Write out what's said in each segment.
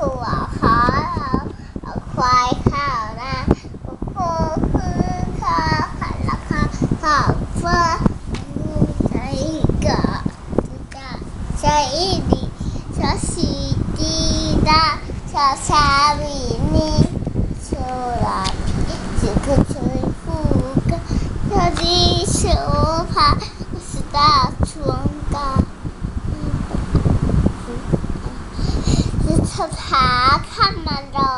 ถั่วขอเราเอาควายข้าวนะโอ้คือข้าวขันละข้าวข้าวเฟ้อใส่กะจะ คือสถาข้ามาเรา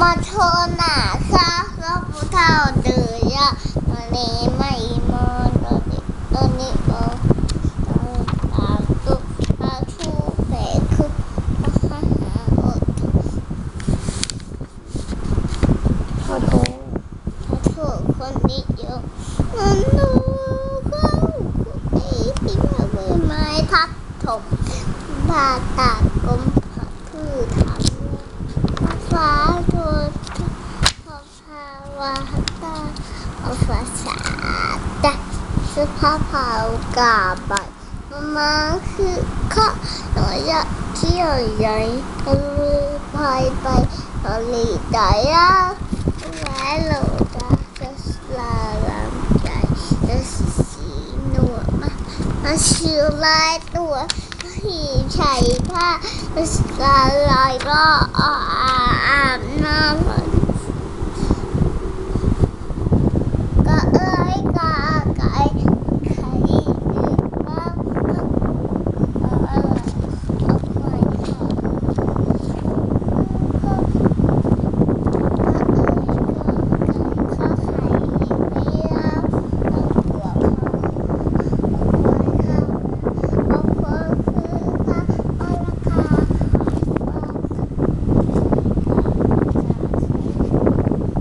มาโชว์หน้าค่ะแล้วผู้เฒ่าเดือยะตอนนี้ไม่มองตอนนี้ตอนนี้มองตอนตาตุกตาทูเปคุมาหาอดขอโทษขอโทษคนนี้เยอะมันดูเขาไอ้ที่มาเมื่อไม้ทับถมบาตากลม ผักพืชทำฟ้าตัวพอภาวาตาเอาภาษาตาสภาพเผากาบัดมาคือข้าหน่อยจะเที่ยวใหญ่ทะเลไปไปทะเลตายแล้วและโลดาจะลาลามใจจะสีหนวดมามาชื่อลายตัว ผีใช้ผ้าลายลายก็อาบน้ำ